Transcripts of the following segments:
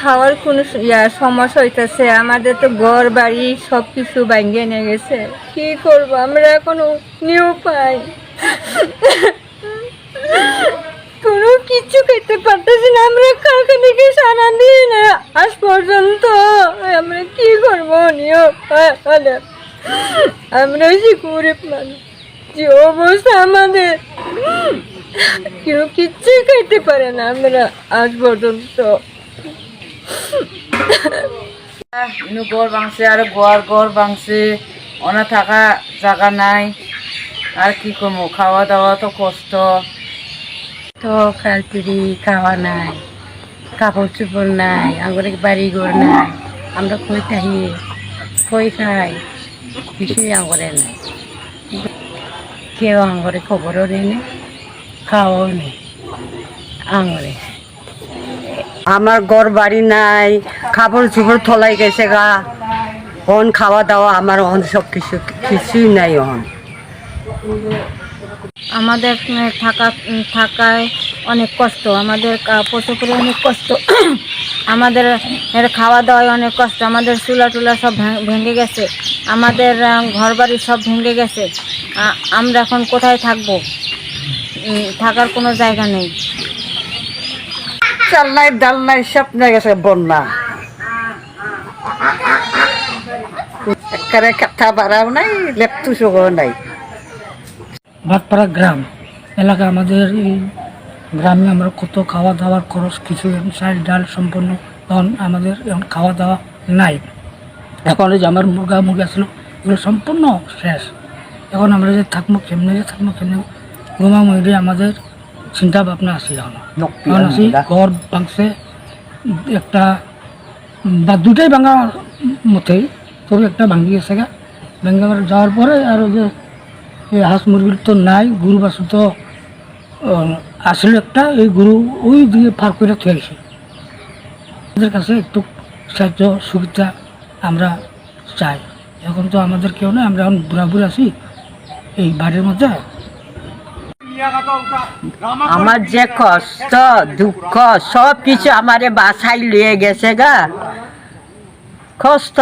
খাওয়ার কোনো ইয়া, সমস্যা হইতেছে। আমাদের তো ঘর, বাড়ি সব কিছু ভাঙ্গে নিয়ে গেছে। কি করব? আমরা এখনও নিউ পাই। কোনো কিছু খেতে পারতেছি না। আমরা কালকে থেকে সারাদিন আজ পর্যন্ত আমরা কি করব? নিও আমরা যে গরিব মানুষ। যে অবস্থা আমাদের? কেউ কিচ্ছুই খাইতে পারে না আমরা আজ পর্যন্ত। ইনু গড় ভাঙছে, আর গোয়ার গড় ভাঙছে। অনা থাকা জায়গা নাই। আর কি করব? খাওয়া দাওয়া তো কষ্ট। তো খালপিড়ি খাওয়া নাই, কাপড় চোপড় নাই, আমাদের বাড়ি ঘর নাই। আমরা কই থাকি? কই খাই? কিছুই আমাদের নাই। কেউ আমাদের খবরও নেই খাওয়াও নেই। আমাদের। আমার ঘর বাড়ি নাই খাবার চুপড় থলাই গেছে গা। অন খাওয়া দাওয়া আমার অন সব কিছু, কিছুই নাই অন। আমাদের থাকা, থাকায় অনেক কষ্ট। আমাদের কাপড় চোপড়ে অনেক কষ্ট। আমাদের এর খাওয়া দাওয়ায় অনেক কষ্ট। আমাদের চুলা টুলা সব ভেঙে গেছে। আমাদের ঘর বাড়ি সব ভেঙে গেছে। আমরা এখন কোথায় থাকব? থাকার কোনো জায়গা নেই। চাল নাই, ডাল নাই, সব নাই গেছে বন্যা। একেবারে কথা বাড়াও নাই নাই। ভাটপাড়া গ্রাম, এলাকা আমাদের এই গ্রামে আমরা কত খাওয়া দাওয়ার খরচ, কিছু চাল ডাল সম্পন্ন, তখন আমাদের এখন খাওয়া দাওয়া নাই। এখন যে আমার মুরগা, মুরগি ছিল এগুলো সম্পূর্ণ শেষ। এখন আমরা যে থাকব, কেমনে যে থাকব, কেমনে ঘুমা মহিলে আমাদের চিন্তা ভাবনা আছে এখন। এখন আছি ঘর ভাঙছে একটা বা দুটাই ভাঙা মতেই তবে একটা ভাঙি গেছে গা। ভেঙে যাওয়ার পরে আর যে এই হাঁস মুরগির তো নাই গরু বাছুর তো আসলে একটা এই গরু ওই দিয়ে পার করে থয়ে গেছে। আমাদের কাছে একটু সাহায্য সুবিধা আমরা চাই। এখন তো আমাদের কেউ নেই আমরা এখন বুড়া বুড়ি আছি এই বাড়ির মধ্যে। আমার যে কষ্ট, দুঃখ সব কিছু আমারে বাসায় লিয়ে গেছে গা। কষ্ট।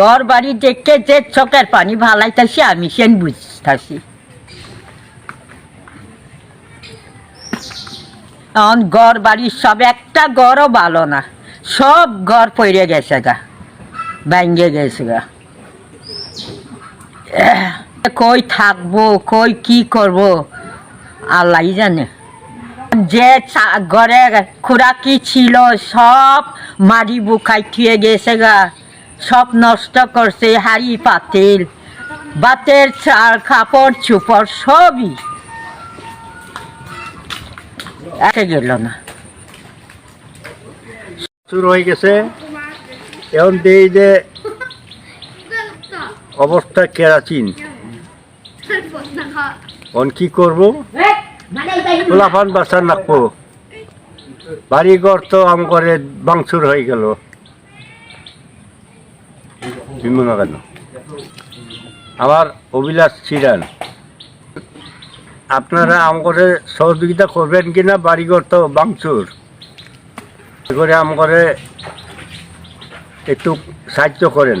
ঘর বাড়ি দেখে যে চোখের পানি ভালাইতেছি, আমি সেন বুঝতেছি। এখন ঘর বাড়ি সব একটা ঘরও ভালো না, সব ঘর পড়ে গেছে গা, ভেঙে গেছে গা। কই থাকব, কই কি করব? আল্লাহ জানে। যে ঘরে খুরাকি ছিল, সব মারি বুকাই থুয়ে গেছে গা। সব নষ্ট করছে, হাড়ি পাতিল, বাতের চাল, কাপড় চুপড়, সবই। একে গেল না। শুরু হয়ে গেছে। এখন দেই যে অবস্থা কেরাচিন। এখন কি করব? তোলাফান বাসা নাকবো। বাড়ি ঘর তো আম করে বাংসুর হয়ে গেল। কেন আমার অভিলাষ ছিলেন। আপনারা আম করে সহযোগিতা করবেন কিনা বাড়িঘর তো বাংচুর এ করে আম করে একটু সাহায্য করেন।